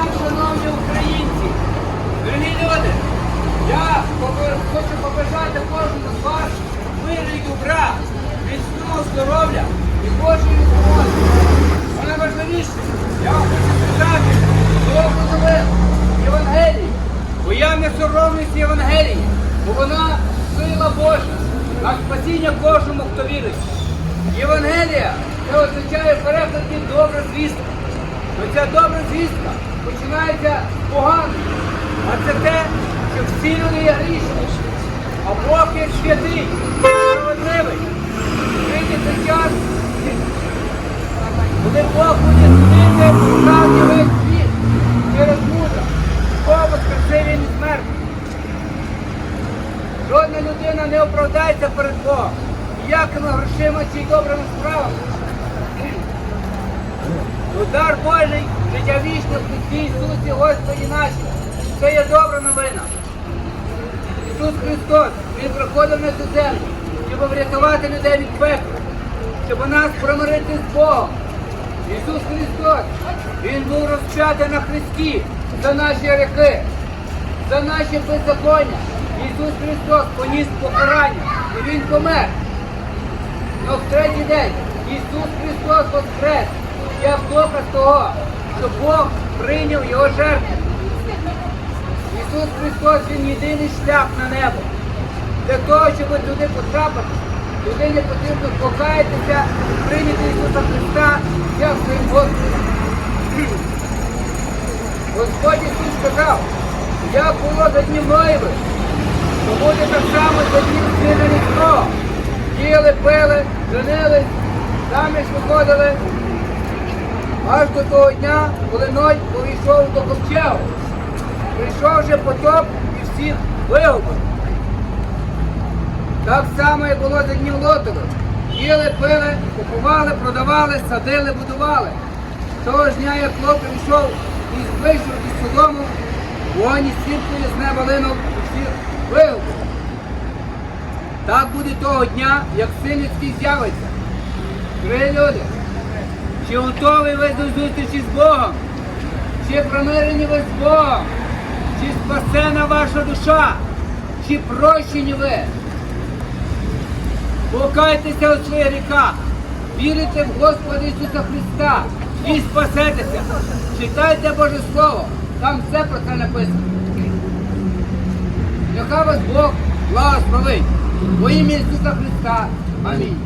вам, шановні українці! Дорогі люди, я хочу побажати кожному з вас миру і добра, міцного здоров'я і Божої допомоги. А найважливіше, я хочу сказати, добру новину Євангелії, бо я не соромлюсь Євангелії, бо вона сила Божа, на спасіння кожному, хто вірить. Євангелія це означає переклад добре звісток ця добра звістка починається погано. А це те, що всі люди є грішні. А Бог є святий, справедливий. Прийде цей час, коли Бог буде судити справді весь світ через мудро. Бог воскресив він із мертвих. Жодна людина не оправдається перед Богом. Ніякими грошима чи добрими справами. Удар Божий, життя вічне в Христі Ісусі Господі наші. Це є добра новина. Ісус Христос, Він приходив на цю землю, щоб врятувати людей від пекла, щоб нас промирити з Богом. Ісус Христос, Він був розп'ятий на Христі за наші гріхи, за наші беззаконня. Ісус Христос поніс покарання і Він помер. Но в третій день Ісус Христос воскрес, як доказ того, що Бог прийняв Його жертву. Ісус Христос Він єдиний шлях на небо. Для того, щоб туди потрапити, людині потрібно покаятися, прийняти Ісуса Христа як своїм Господом. Господь Ісус сказав, як було за днів Ноєвих, то буде так само за днів сина людського. Їли, пили, женились, заміж виходили, аж до того дня, коли Ной увійшов до ковчегу. Прийшов вже потоп і всіх вигубив. Так само і було за днів Лотових. Їли, пили, купували, продавали, садили, будували. Того ж дня, як Лот прийшов і вийшов із Содому, вогонь із сіркою з неба линув і всіх вигубив. Так буде того дня, як син людський з'явиться. Дорогі люди, чи готові ви до зустрічі з Богом? Чи промирені ви з Богом? Чи спасена ваша душа? Чи прощені ви? Покайтеся у своїх гріхах, вірите в Господа Ісуса Христа і спасетеся. Читайте Боже Слово, там все про це написано. Нехай вас Бог благословить. Во ім'я Ісуса Христа. Амінь.